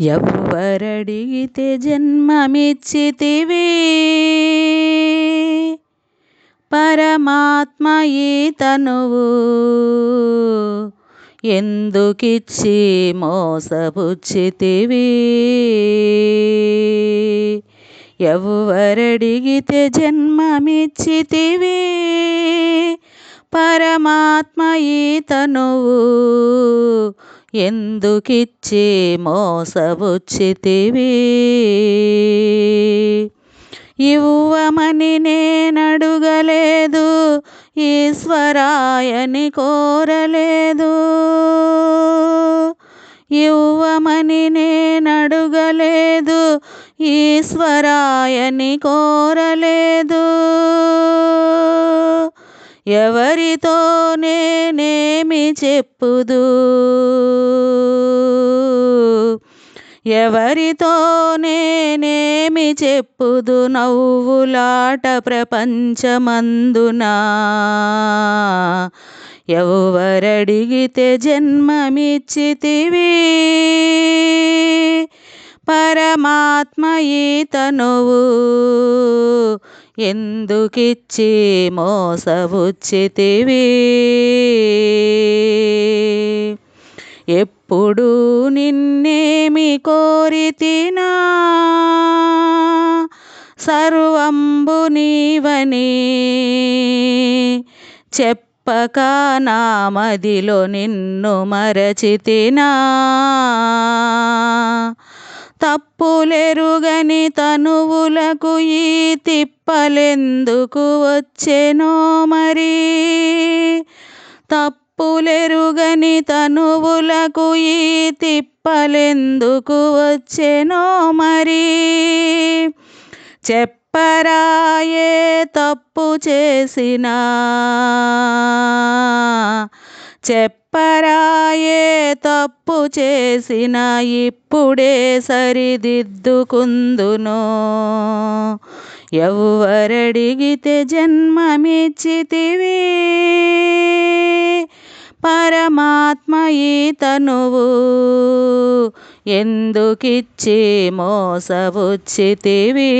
ఎవ్వరడిగితే జన్మమిచ్చితివి? పరమాత్మ తనువు. ఎందుకిచ్చి మోసపుచ్చితివి? ఎవ్వరడిగితే జన్మమిచ్చితివి? పరమాత్మ ఈ తనువు. ఎందుకిచ్చి మోసబుచ్చితివి ఇవ్వమని నేనడుగలేదు ఈశ్వరాయని కోరలేదు. ఇవ్వమని నేనడుగలేదు ఈశ్వరాయని కోరలేదు. ఎవరితో నేనేమి చెప్పుదు? ఎవరితో నేనేమి చెప్పుదు? నవ్వులాట ప్రపంచమందునా? ఎవరడిగితే జన్మమిచ్చితివి? పరమాత్మ ఈతనువు ఎందుకిచ్చి మోసవుచ్చితివి ఎప్పుడు నిన్నేమి కోరితినా సర్వంబు నీవని చెప్పక నా మదిలో నిన్ను మరచితినా? తప్పులెరుగని తనువులకు ఈ తిప్పలెందుకు వచ్చెనో మరి? తప్పులెరుగని తనువులకు ఈ తిప్పలెందుకు వచ్చెనో మరి? చెప్పరాయే తప్పు చేసినా చెప్పరాయే తప్పు చేసిన ఇప్పుడే సరిదిద్దుకుందును. ఎవ్వరడిగితే జన్మమిచ్చితివి. పరమాత్మ ఈ తనువు. ఎందుకిచ్చి మోసవుచ్చితివి